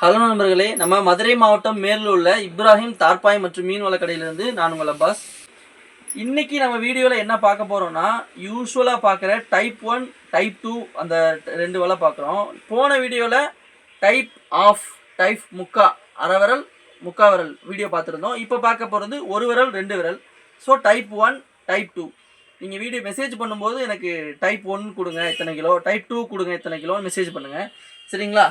Hello நண்பர்களே நம்ம மதுரை மாவட்டம் மேலில் உள்ள இப்ராஹிம் தார்பாய் மற்றும் மீன் வளக்கடையிலேருந்து நான் உங்கள் அப்பாஸ். இன்றைக்கி நம்ம வீடியோவில் என்ன பார்க்க போகிறோம்னா யூஸ்வலாக பார்க்குற டைப் ஒன் டைப் டூ அந்த ரெண்டு வலை பார்க்குறோம். போன வீடியோவில் டைப் ஆஃப் டைப் முக்கா அரை விரல் முக்கா விரல் வீடியோ பார்த்துருந்தோம். இப்போ பார்க்க போகிறது ஒரு விரல் ரெண்டு விரல். So type one type two நீங்கள் வீடியோ மெசேஜ் பண்ணும்போது எனக்கு டைப் ஒன் கொடுங்க இத்தனை கிலோ. டைப் டூ கொடுங்க இத்தனை கிலோ மெசேஜ் பண்ணுங்கள் சரிங்களா?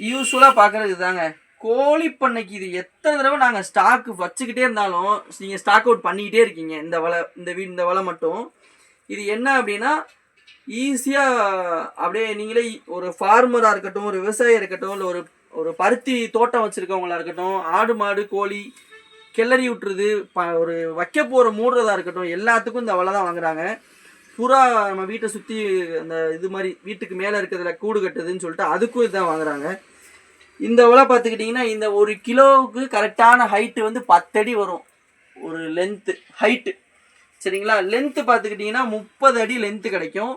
யூஸ்ஃபுல்லாக பார்க்குறது இதுதாங்க கோழி பண்ணைக்கு இது எத்தனை தடவை நாங்கள் ஸ்டாக்கு வச்சுக்கிட்டே இருந்தாலும் நீங்கள் ஸ்டாக் அவுட் பண்ணிக்கிட்டே இருக்கீங்க. இந்த வலை இந்த வீ இந்த வலை மட்டும். இது என்ன அப்படின்னா ஈஸியாக அப்படியே நீங்களே ஒரு ஃபார்மராக இருக்கட்டும் ஒரு விவசாயியாக இருக்கட்டும் இல்லை ஒரு ஒரு பருத்தி தோட்டம் வச்சுருக்கவங்களா இருக்கட்டும் ஆடு மாடு கோழி கிளறி விட்டுறது ப ஒரு வைக்க போகிற மூடுறதா இருக்கட்டும் எல்லாத்துக்கும் இந்த வலை தான் வாங்குறாங்க. புறா நம்ம வீட்டை சுற்றி அந்த இது மாதிரி வீட்டுக்கு மேலே இருக்கிறதுல கூடு கட்டுதுன்னு சொல்லிட்டு அதுக்கும் இதுதான் வாங்குறாங்க. இந்த வலை பார்த்துக்கிட்டிங்கன்னா இந்த ஒரு கிலோவுக்கு கரெக்டான ஹைட்டு வந்து பத்தடி வரும். ஒரு லென்த்து ஹைட்டு சரிங்களா? லென்த்து பார்த்துக்கிட்டிங்கன்னா முப்பது அடி லென்த்து கிடைக்கும்.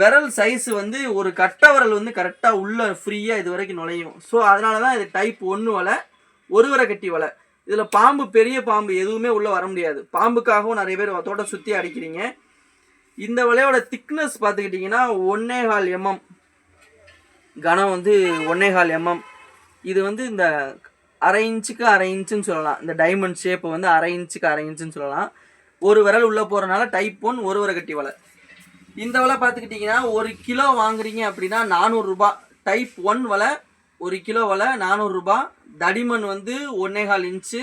விரல் சைஸ் வந்து ஒரு கட்டை விரல் வந்து கரெக்டாக உள்ளே ஃப்ரீயாக இது வரைக்கும் நுழையும். ஸோ அதனால தான் இது டைப் ஒன்று வலை ஒரு வரை கட்டி வலை. இதில் பாம்பு பெரிய பாம்பு எதுவுமே உள்ளே வர முடியாது. பாம்புக்காகவும் நிறைய பேர் தோட்டம் சுற்றி அடிக்கிறீங்க. இந்த வலையோட திக்னஸ் பார்த்துக்கிட்டிங்கன்னா ஒன்னே கால் எம்எம் கனம் வந்து ஒன்னே கால் எம்எம் இது வந்து இந்த அரை இன்ச்சுக்கு அரை இன்ச்சுன்னு சொல்லலாம். இந்த டைமண்ட் ஷேப்பு வந்து அரை இன்ச்சுக்கு அரை இன்ச்சுன்னு சொல்லலாம். ஒரு விரல் உள்ளே போகிறனால டைப் ஒன் ஒரு வரை கட்டி வலை. இந்த வலை பார்த்துக்கிட்டிங்கன்னா ஒரு கிலோ வாங்குறீங்க அப்படின்னா நானூறுரூபா டைப் ஒன் வலை ஒரு கிலோ வலை நானூறுரூபா தடிமன் வந்து ஒன்னே கால் இன்ச்சு.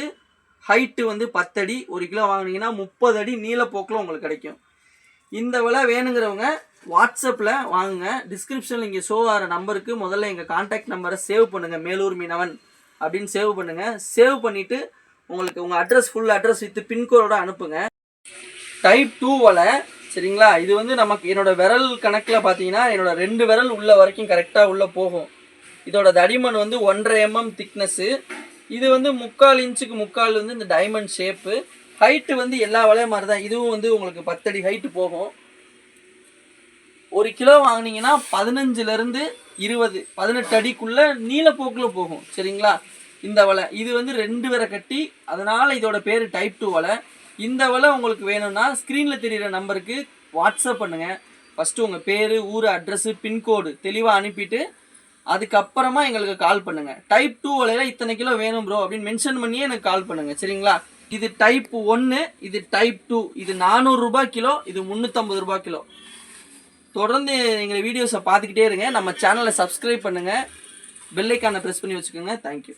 ஹைட்டு வந்து பத்தடி ஒரு கிலோ வாங்குனீங்கன்னா முப்பது அடி நீளப்போக்கில் உங்களுக்கு கிடைக்கும். இந்த விலை வேணுங்கிறவங்க வாட்ஸ்அப்பில் வாங்குங்க. டிஸ்கிரிப்ஷனில் இங்கே ஷோ ஆகிற நம்பருக்கு முதல்ல எங்கள் காண்டாக்ட் நம்பரை சேவ் பண்ணுங்கள் மேலூர் மீனவன் அப்படின்னு சேவ் பண்ணுங்கள் சேவ் பண்ணிவிட்டு உங்களுக்கு உங்கள் அட்ரஸ் ஃபுல் அட்ரஸ் வித்து பின்கோடோட அனுப்புங்க. டைப் டூ வலை சரிங்களா? இது வந்து நமக்கு என்னோட விரல் கணக்கில் பார்த்தீங்கன்னா என்னோட ரெண்டு விரல் உள்ள வரைக்கும் கரெக்டாக உள்ளே போகும். இதோட தடிமன் வந்து ஒன்றரை எம்எம் திக்னஸ்ஸு இது வந்து முக்கால் இன்ச்சுக்கு முக்கால் வந்து இந்த டைமண்ட் ஷேப்பு ஹைட்டு வந்து எல்லா வலையும் மாதிரி தான் இதுவும் வந்து உங்களுக்கு பத்தடி ஹைட்டு போகும். ஒரு கிலோ வாங்குனீங்கன்னா பதினஞ்சுலேருந்து இருபது பதினெட்டு அடிக்குள்ளே நீலப்போக்கில் போகும். சரிங்களா? இந்த வலை. இது வந்து ரெண்டு வரை கட்டி அதனால் இதோட பேர் டைப் டூ வலை. இந்த வலை உங்களுக்கு வேணும்னா ஸ்க்ரீனில் தெரியிற நம்பருக்கு வாட்ஸ்அப் பண்ணுங்கள் ஃபஸ்ட்டு உங்கள் பேர் ஊர் அட்ரஸ்ஸு பின்கோடு தெளிவாக அனுப்பிட்டு அதுக்கப்புறமா எங்களுக்கு கால் பண்ணுங்கள் டைப் டூ வலையில் இத்தனை கிலோ வேணும் ப்ரோ அப்படின்னு மென்ஷன் பண்ணியே எனக்கு கால் பண்ணுங்கள் சரிங்களா? இது டைப் ஒன்று இது டைப் டூ இது நானூறுரூபா கிலோ இது முந்நூற்றம்பது ரூபா கிலோ. தொடர்ந்து எங்கள் வீடியோஸை பார்த்துக்கிட்டே இருங்க. நம்ம சேனலை சப்ஸ்கிரைப் பண்ணுங்கள் பெல்லைக்கான ப்ரெஸ் பண்ணி வச்சுக்கோங்க. தேங்க்யூ